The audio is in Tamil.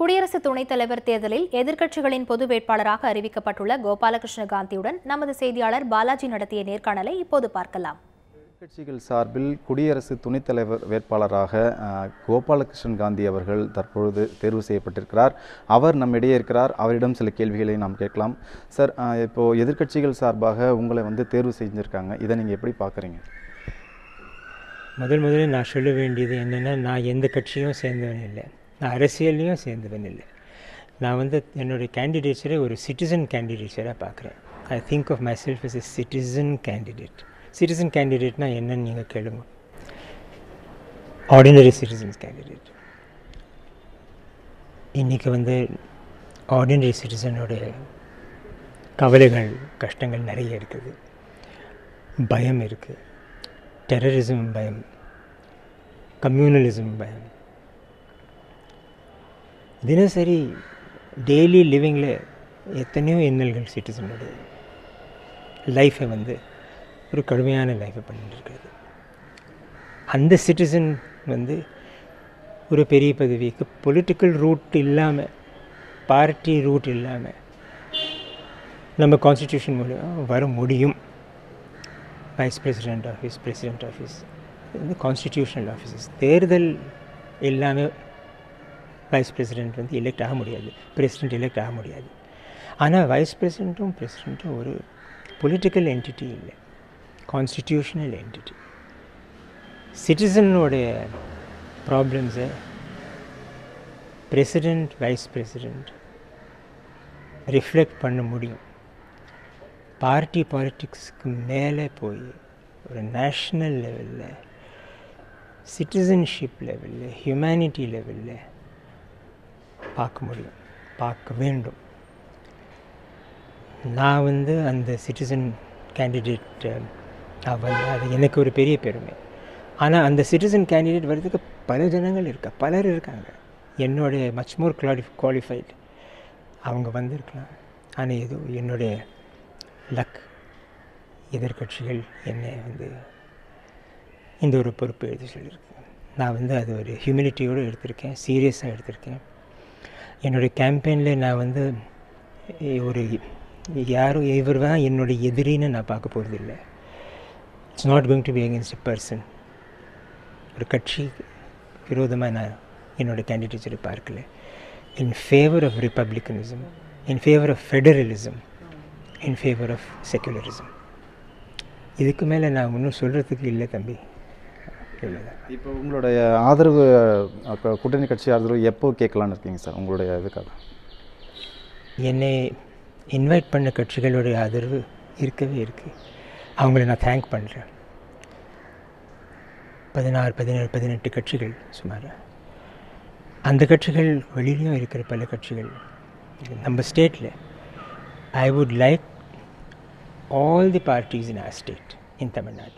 குடியரசு துணைத் தலைவர் தேர்தலில் எதிர்க்கட்சிகளின் பொது வேட்பாளராக அறிவிக்கப்பட்டுள்ள கோபாலகிருஷ்ண காந்தியுடன் நமது செய்தியாளர் பாலாஜி நடத்திய நேர்காணலை இப்போது பார்க்கலாம். எதிர்க்கட்சிகள் சார்பில் குடியரசு துணைத் தலைவர் வேட்பாளராக கோபாலகிருஷ்ணன் காந்தி அவர்கள் தற்பொழுது தேர்வு செய்யப்பட்டிருக்கிறார். அவர் நம்மிடையே இருக்கிறார். அவரிடம் சில கேள்விகளை நாம் கேட்கலாம். சார் அஹ், இப்போ எதிர்க்கட்சிகள் சார்பாக உங்களை வந்து தேர்வு செஞ்சுருக்காங்க. இதை நீங்கள் எப்படி பார்க்குறீங்க? முதல் முதல்ல நான் சொல்ல வேண்டியது என்னென்னா நான் எந்த கட்சியும் சேர்ந்தவன் இல்லை. நான் அரசியல்லையும் சேர்ந்தவன் இல்லை. நான் வந்து என்னுடைய கேண்டிடேட்ஸரை ஒரு சிட்டிசன் கேண்டிடேட்ஸராக பார்க்குறேன். I think of myself is a citizen candidate citizen கேண்டிடேட்னா என்னன்னு நீங்கள் கேளுங்க. ஆர்டினரி சிட்டிசன்ஸ் கேண்டிடேட் இன்றைக்கி வந்து ஆர்டினரி சிட்டிசனுடைய கவலைகள் கஷ்டங்கள் நிறைய இருக்குது. பயம் இருக்குது டெரரிசம் பயம். கம்யூனலிசம் பயம். தினசரி டெய்லி லிவிங்கில் எத்தனையோ இன்னல்கள் சிட்டிசனோட லைஃப்பை வந்து ஒரு கடுமையான லைஃப்பை பண்ணிட்டு இருக்கிறது அந்த சிட்டிசன் வந்து ஒரு பெரிய பதவிக்கு பொலிட்டிக்கல் ரூட் இல்லாமல் பார்ட்டி ரூட் இல்லாமல் நம்ம கான்ஸ்டியூஷன் மூலிமா வர முடியும். Vice president office president office இது வந்து கான்ஸ்டிடியூஷனல் ஆஃபீஸஸ் தேர்தல் எல்லாமே வைஸ் பிரசிடெண்ட் வந்து எலெக்ட் ஆக முடியாது. பிரசிடெண்ட் எலெக்ட் ஆக முடியாது. ஆனால் வைஸ் பிரசிடெண்ட்டும் பிரசிடெண்ட்டும் ஒரு பொலிட்டிக்கல் என்டிட்டி இல்லை. கான்ஸ்டிடியூஷனல் என்டிட்டி சிட்டிசனுடைய ப்ராப்ளம்ஸை பிரசிடெண்ட் வைஸ் பிரசிடெண்ட் ரிஃப்ளெக்ட் பண்ண முடியும். பார்ட்டி பாலிட்டிக்ஸ்க்கு மேலே போய் ஒரு நேஷ்னல் லெவலில் சிட்டிசன்ஷிப் லெவலில் ஹியூமனிட்டி லெவலில் பார்க்க முடியும். பார்க்க வேண்டும். நான் வந்து அந்த சிட்டிசன் கேண்டிடேட் வந்து அது எனக்கு ஒரு பெரிய பெருமை. ஆனால் அந்த சிட்டிசன் கேண்டிடேட் வர்றதுக்கு பல ஜனங்கள் இருக்கா? பலர் இருக்காங்க. என்னுடைய மச் மோர் குவாலி குவாலிஃபைடு அவங்க வந்திருக்கலாம். ஆனால் ஏதோ என்னுடைய லக் எதிர்கட்சிகள் என்னை வந்து இந்த ஒரு பொறுப்பு எழுதி சொல்லியிருக்கு. நான் வந்து அது ஒரு ஹியூமிலிட்டியோடு எடுத்திருக்கேன் சீரியஸாக எடுத்திருக்கேன். என்னுடைய கேம்பெயினில் நான் வந்து ஒரு யாரும் இவர் தான் என்னுடைய எதிரின்னு நான் பார்க்க போகிறது இல்லை it's not going to be against a person ஒரு கட்சி விரோதமாக நான் என்னோட கேண்டிடேச்சரை பார்க்கல. In favour of republicanism in favour of federalism in favour of secularism இதுக்கு மேலே நான் ஒன்றும் சொல்கிறதுக்கு இல்லை தம்பி. இப்போ உங்களுடைய ஆதரவு க- கூட்டணி கட்சி ஆதரவு எப்போ கேட்கலான்னு இருக்கீங்க சார்? உங்களுடைய இதுக்காக. என்னை இன்வைட் பண்ண கட்சிகளுடைய ஆதரவு இருக்கவே இருக்குது அவங்கள நான் தேங்க் பண்ணுறேன் பதினாறு பதினேழு பதினெட்டு கட்சிகள் சுமார். அந்த கட்சிகள் வெளியிலையும் இருக்கிற பல கட்சிகள். நம்ம ஸ்டேட்டில் I would like all the parties in our state in Tamil Nadu